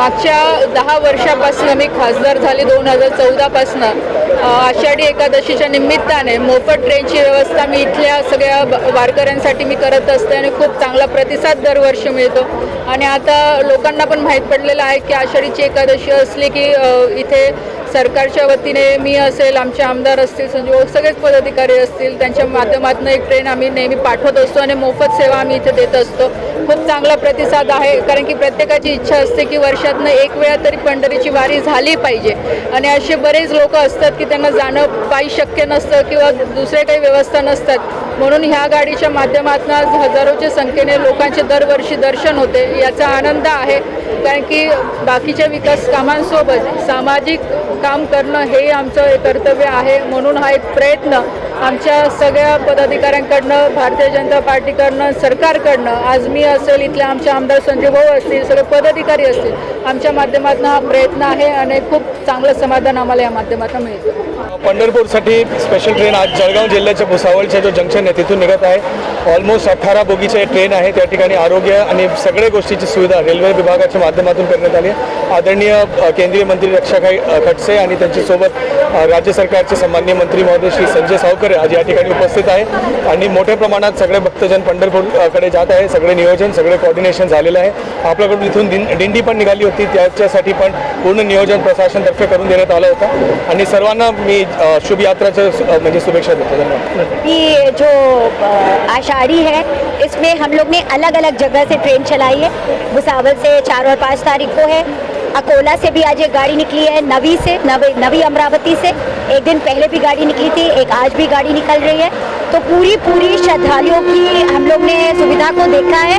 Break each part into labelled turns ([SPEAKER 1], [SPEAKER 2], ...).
[SPEAKER 1] मागच्या दहा वर्षापासून मी खासदार झाले. दोन हजार चौदापासनं आषाढी एकादशीच्या निमित्ताने मोफत ट्रेनची व्यवस्था मी इथल्या सगळ्या वारकऱ्यांसाठी मी करत असते आणि खूप चांगला प्रतिसाद दरवर्षी मिळतो. आणि आता लोकांना पण माहीत पडलेलं आहे की आषाढीची एकादशी असली की इथे सरकारच्या वतीने मी असेल आमचे आमदार असतील संजीव सगळेच पदाधिकारी असतील त्यांच्या माध्यमातून एक ट्रेन आम्ही नेहमी पाठवत असतो आणि मोफत सेवा आम्ही इथे देत असतो. खूप चांगला प्रतिसाद आहे कारण की प्रत्येकाची इच्छा असते की वर्षातनं एक वेळा तरी पंढरीची वारी झाली पाहिजे. आणि असे बरेच लोक असतात की त्यांना जाणं पायी शक्य नसतं किंवा दुसरे काही व्यवस्था नसतात. म्हणून ह्या गाडीच्या माध्यमातून आज हजारोच्या संख्येने लोकांचे दरवर्षी दर्शन होते. याचा आनंद आहे कारण की बाकीच्या विकास कामांसोबत सामाजिक काम करणं हे आमचं कर्तव्य आहे. म्हणून हा एक प्रयत्न आमच्या सगळ्या पदाधिकाऱ्यांकडनं भारतीय जनता पार्टीकडनं सरकारकडनं आज मी असेल इथले आमचे आमदार संजय भाऊ असतील सगळे पदाधिकारी असतील आमच्या माध्यमातून हा प्रयत्न आहे आणि खूप चांगलं समाधान आम्हाला या माध्यमातून मिळतं.
[SPEAKER 2] पंढरपूरसाठी स्पेशल ट्रेन आज जळगाव जिल्ह्याच्या भुसावळच्या जो जंक्शन आहे तिथून निघत आहे. ऑलमोस्ट अठरा बोगीचे ट्रेन आहे. त्या ठिकाणी आरोग्य आणि सगळ्या गोष्टीची सुविधा रेल्वे विभागाच्या माध्यमातून करण्यात आली आदरणीय केंद्रीय मंत्री रक्षाखाई खडसे आणि त्यांच्यासोबत राज्य सरकारचे सन्मान्य मंत्री महोदय श्री संजय सावकर आज या ठिकाणी उपस्थित आहे. आणि मोठ्या प्रमाणात सगळे भक्तजन पंढरपूरकडे जात आहे. सगळे नियोजन सगळे कॉर्डिनेशन झालेलं आहे. आपल्याकडून इथून दिंडी पण निघाली होती. त्याच्यासाठी पण पूर्ण नियोजन प्रशासनतर्फे करून देण्यात आलं होतं. आणि सर्वांना मी शुभ यात्राचं म्हणजे शुभेच्छा देतो. धन्यवाद.
[SPEAKER 3] ये जो आषाढ़ी है इसमें हम लोग ने अलग अलग जगह से ट्रेन चलाई है। भुसावल से चार और पाँच तारीख को है। अकोला से भी आज एक गाड़ी निकली है नवी से नवी नवी अमरावती से। एक दिन पहले भी गाड़ी निकली थी एक आज भी गाड़ी निकल रही है। तो पूरी पूरी श्रद्धालुओं की हम लोग ने सुविधा को देखा है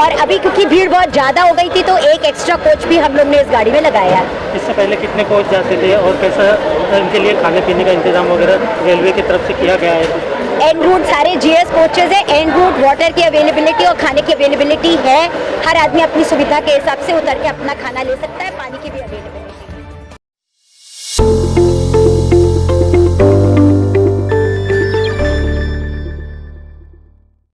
[SPEAKER 3] और अभी क्योंकि भीड़ बहुत ज़्यादा हो गई थी तो एक एक्स्ट्रा कोच भी हम लोग ने इस गाड़ी में लगाया है।
[SPEAKER 4] इससे पहले कितने कोच जाते थे और कैसा इनके लिए खाने पीने का इंतज़ाम वगैरह रेलवे की तरफ़ से किया गया है?
[SPEAKER 3] एंड रूट सारे जीएस कोचेज है। एंड रूट वाटर की अवेलेबिलिटी और खाने की अवेलेबिलिटी है। हर आदमी अपनी सुविधा के हिसाब से उतर के अपना खाना ले सकता है पानी की भी अवेलेबिलिटी